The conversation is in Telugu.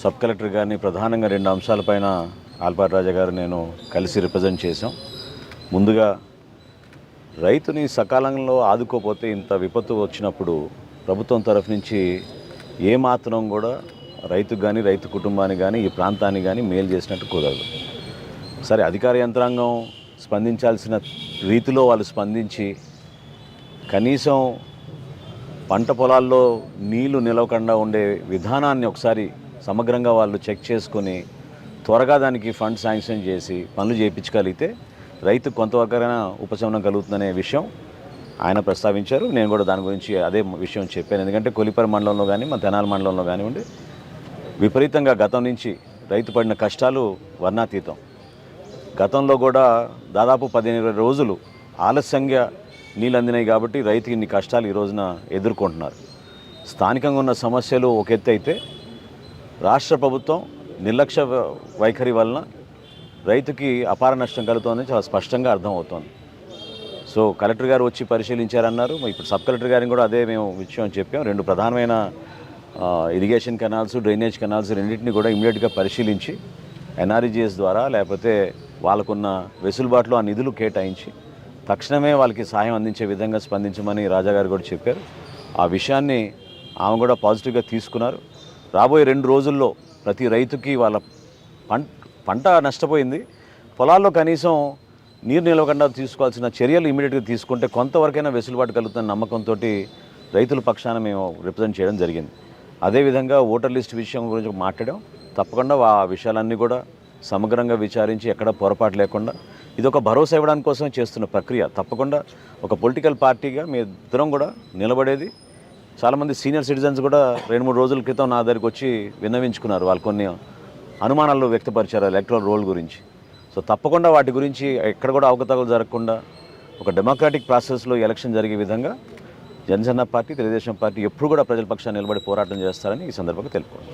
సబ్ కలెక్టర్ గారిని ప్రధానంగా రెండు అంశాలపైన ఆల్పాటి రాజా గారు నేను కలిసి రిప్రజెంట్ చేశాం. ముందుగా రైతుని సకాలంలో ఆదుకోపోతే ఇంత విపత్తు వచ్చినప్పుడు ప్రభుత్వం తరఫు నుంచి ఏ మాత్రం కూడా రైతుకు కానీ రైతు కుటుంబానికి కానీ ఈ ప్రాంతానికి కానీ మేలు చేసినట్టు కుదరదు. సరే అధికార యంత్రాంగం స్పందించాల్సిన రీతిలో వాళ్ళు స్పందించి కనీసం పంట పొలాల్లో నీళ్ళు నిలవకుండా ఉండే విధానాన్ని ఒకసారి సమగ్రంగా వాళ్ళు చెక్ చేసుకొని త్వరగా దానికి ఫండ్ శాంక్షన్ చేసి పనులు చేయించగలిగితే రైతు కొంతవరకైనా ఉపశమనం కలుగుతుందనే విషయం ఆయన ప్రస్తావించారు. నేను కూడా దాని గురించి అదే విషయం చెప్పాను. ఎందుకంటే కొలిపర మండలంలో కానీ మన తెనాల మండలంలో కానివ్వండి విపరీతంగా గతం నుంచి రైతు పడిన కష్టాలు వర్ణాతీతం. గతంలో కూడా దాదాపు పదిహేను ఇరవై రోజులు ఆలస్యంగా నీళ్ళు అందినాయి కాబట్టి రైతుకి ఇన్ని కష్టాలు ఈ రోజున ఎదుర్కొంటున్నారు. స్థానికంగా ఉన్న సమస్యలు ఒక ఎత్తు అయితే రాష్ట్ర ప్రభుత్వం నిర్లక్ష్య వ- వైఖరి వలన రైతుకి అపార నష్టం కలుగుతుందని చాలా స్పష్టంగా అర్థమవుతోంది. సో కలెక్టర్ గారు వచ్చి పరిశీలించారన్నారు. ఇప్పుడు సబ్ కలెక్టర్ గారిని కూడా అదే మేము విషయం చెప్పాం. రెండు ప్రధానమైన ఇరిగేషన్ కెనాల్స్ డ్రైనేజ్ కెనాల్స్ రెండింటిని కూడా ఇమీడియట్గా పరిశీలించి ఎన్ఆర్ఈజిఎస్ ద్వారా లేకపోతే వాళ్ళకున్న వెసులుబాటులో ఆ నిధులు కేటాయించి తక్షణమే వాళ్ళకి సహాయం అందించే విధంగా స్పందించమని రాజా గారు కూడా చెప్పారు. ఆ విషయాన్ని ఆమె కూడా పాజిటివ్గా తీసుకున్నారు. రాబోయే రెండు రోజుల్లో ప్రతి రైతుకి వాళ్ళ పంట పంట నష్టపోయింది. పొలాల్లో కనీసం నీరు నిలవకుండా తీసుకోవాల్సిన చర్యలు ఇమీడియట్గా తీసుకుంటే కొంతవరకైనా వెసులుబాటు కలుగుతున్న నమ్మకంతో రైతుల పక్షాన మేము రిప్రజెంట్ చేయడం జరిగింది. అదేవిధంగా ఓటర్ లిస్ట్ విషయం గురించి మాట్లాడాం. తప్పకుండా ఆ విషయాలన్నీ కూడా సమగ్రంగా విచారించి ఎక్కడ పొరపాటు లేకుండా ఇది ఒక భరోసా ఇవ్వడానికి కోసం చేస్తున్న ప్రక్రియ. తప్పకుండా ఒక పొలిటికల్ పార్టీగా మీ ఇద్దరం కూడా నిలబడేది చాలామంది సీనియర్ సిటిజన్స్ కూడా రెండు మూడు రోజుల క్రితం నా దగ్గరికి వచ్చి విన్నవించుకున్నారు వాళ్ళు కొన్ని అనుమానాలు వ్యక్తపరిచారు ఎలక్ట్రల్ రోల్ గురించి. సో తప్పకుండా వాటి గురించి ఎక్కడ కూడా అవకతవకలు జరగకుండా ఒక డెమోక్రాటిక్ ప్రాసెస్లో ఎలక్షన్ జరిగే విధంగా జనసేన పార్టీ తెలుగుదేశం పార్టీ ఎప్పుడు కూడా ప్రజల పక్షాన్ని నిలబడి పోరాటం చేస్తారని ఈ సందర్భంగా తెలుపుకోండి